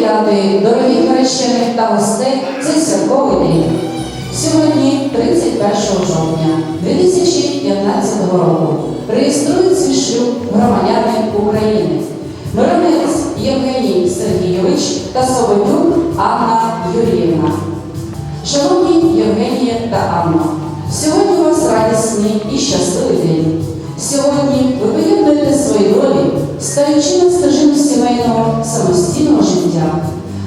привітати дорогих хрещених та гостей цей святковий день. Сьогодні, 31 жовтня 2015 року, реєструють свій шлюб громадяни України. Миронець Євгеній Сергійович та Свободюк Анна Юріївна. Шановні Євгенія та Анна, сьогодні у вас радісний і щасливий день. Сьогодні ви поєднуєте свої долі, стаючи на стежину сімейного самостійного життя,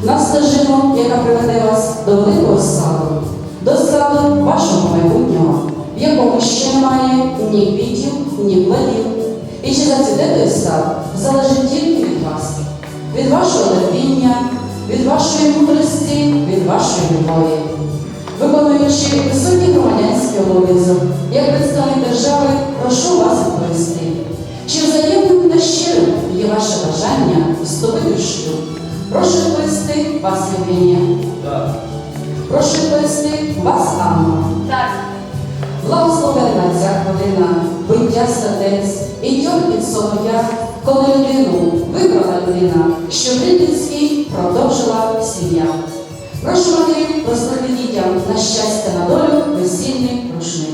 на стежину, яка приведе вас до великого саду, до саду вашого майбутнього, в якому ще немає ні квітів, ні плодів. І чи зацвіте той сад залежить тільки від вас, від вашого терпіння, від вашої мудрості, від вашої любові. Виконуючи високий громадянський обов'язок, як представник держави, прошу вас відповісти. Чи взаємним та щирим є ваше бажання вступити в шлюб? Прошу відповісти вас, Євгенія. Так. Прошу відповісти вас, Анна. Так, Благословенна ця хвилина, биття сердець і тьоркіт солов'я, коли людину вибрала людина, що в людській продовжила сім'я. Прошу матері простити дітям на щастя на долю весільний рушник.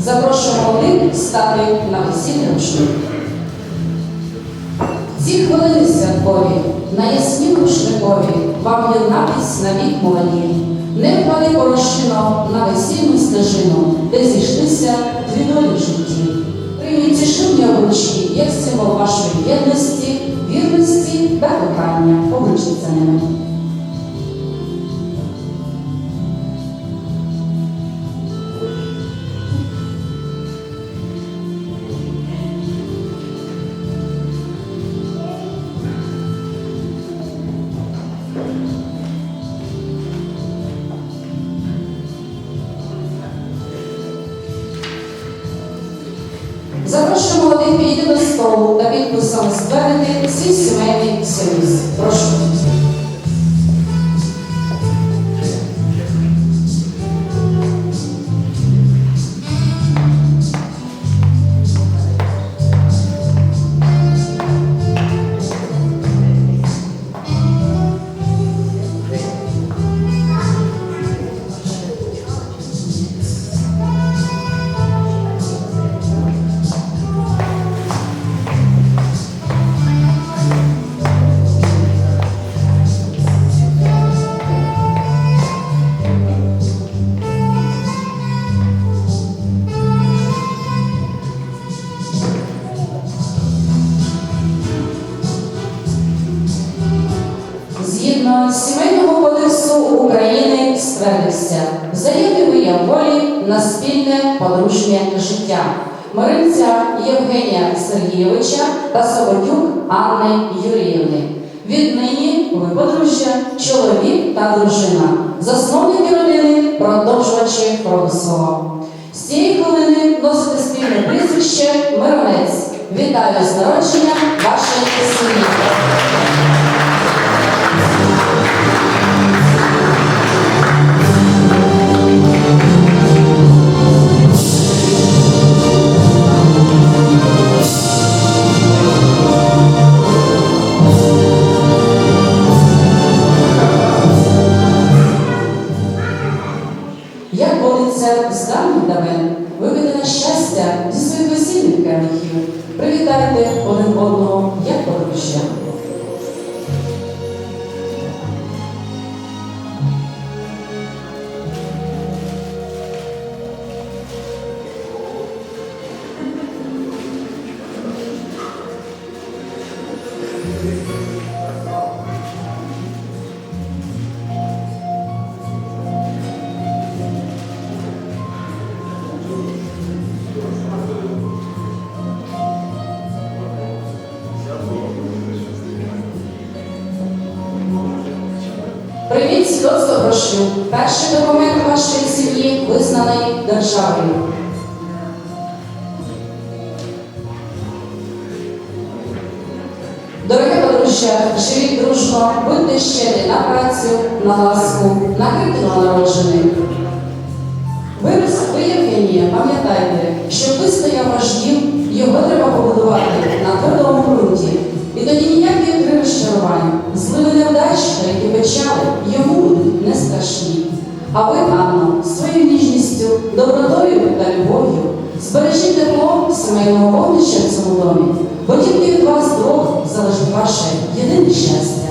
Запрошуємо молодих стати на весільний рушник. Ці хвилини святкові, на ясні рушникові, вам єднатись на вік молоді. Не впади порошино на весільну стежину, де зійшлися дві долі житті. Прийміть ці шлюбні обручі, як символ вашої єдності, вірності та кохання. Обручіться ними. Запрошую молодих підійти до столу та підписом ствердити свій сімейний союз. Прошу. Миринця Євгенія Сергійовича та Сободюк Анни Юріївни. Віднині ви подружжя, чоловік та дружина, засновники родини, продовжувачі роду. З цієї хвилини носите спільне прізвище Миронець. Вітаю з народженням вашої сім'ї. Свідоцтво. Перший документ вашої сім'ї визнаний державою. Дороге подружжя, живіть дружба, будьте щирі на працю, на ласку, на крики новонароджених. Ви, пам'ятайте, щоб вистояв ваш дім, його треба побудувати на твердому ґрунті. І тоді ніякі три розчарувань, зливи невдач та які печали йому будуть не страшні. А ви, Анно, своєю ніжністю, добротою та любов'ю збережіть тепло сімейного вогнища в цьому домі, бо тільки від вас двох залежить ваше єдине щастя.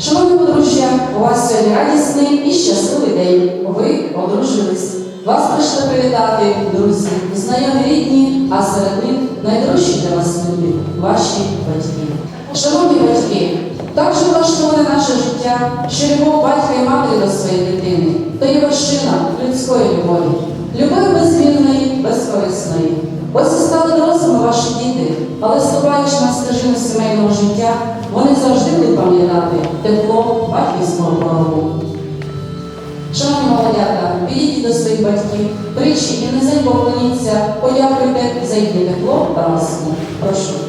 Шановні подружжя, у вас сьогодні радісний і щасливий день. Ви одружились. Вас прийшли привітати друзі, знайомі рідні, а серед них найдорожчі для вас люди ваші батьки. Шановні батьки, так же влаштоване наше життя, що любов батька і матері до своєї дитини то є вершина людської любові, любові безмірної, безкорисної. Ось і стали дорослими ваші діти, але ступаючи на стежину сімейного життя, вони завжди будуть пам'ятати тепло батьківського порогу. Шановні молодята, підійдіть до своїх батьків, причі і низенько поклоніться, подякуйте за їхнє тепло та ласку. Прошу.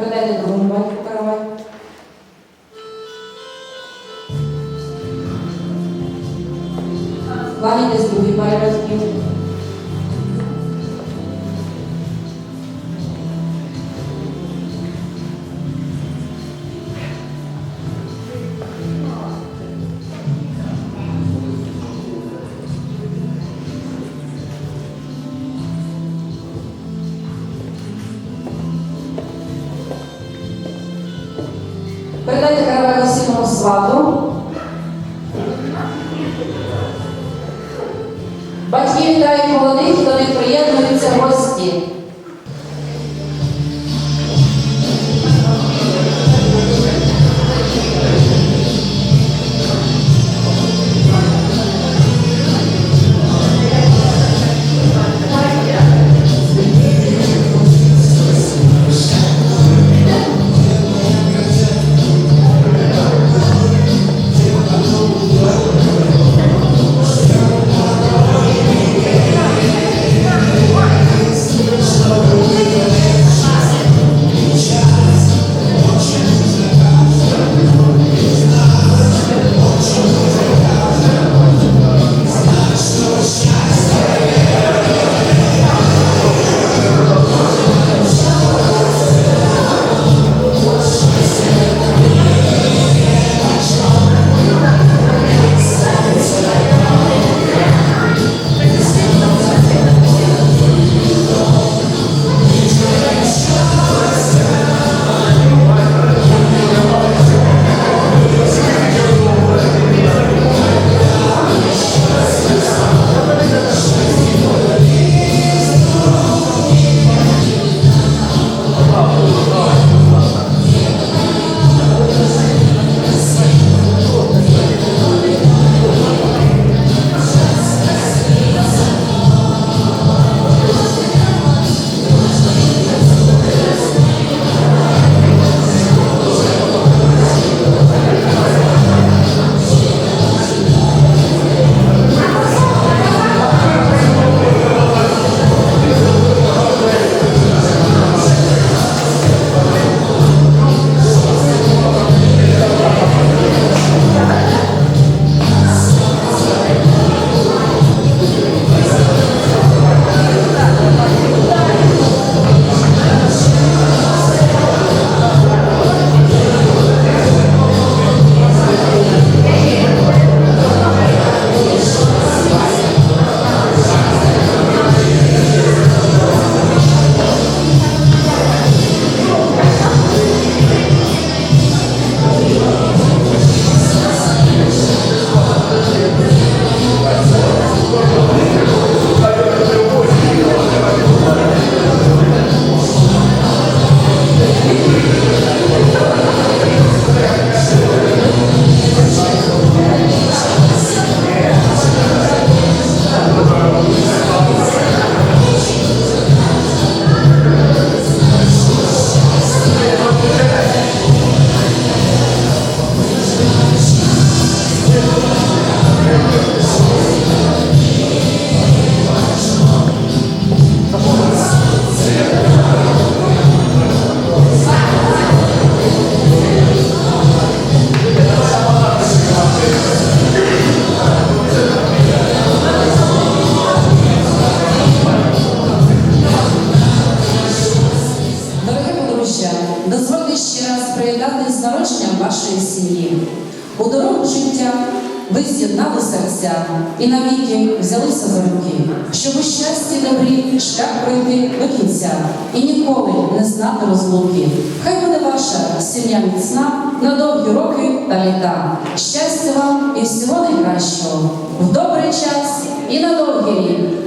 都在这个中 Вітають молодих до них приєднуються гості. Серця і навіки взялися за руки, щоб у щасті добрі шлях пройти до кінця і ніколи не знати розлуки. Хай буде ваша сім'я міцна на довгі роки та літа. Щастя вам і всього найкращого в добрий час і на довгий рік.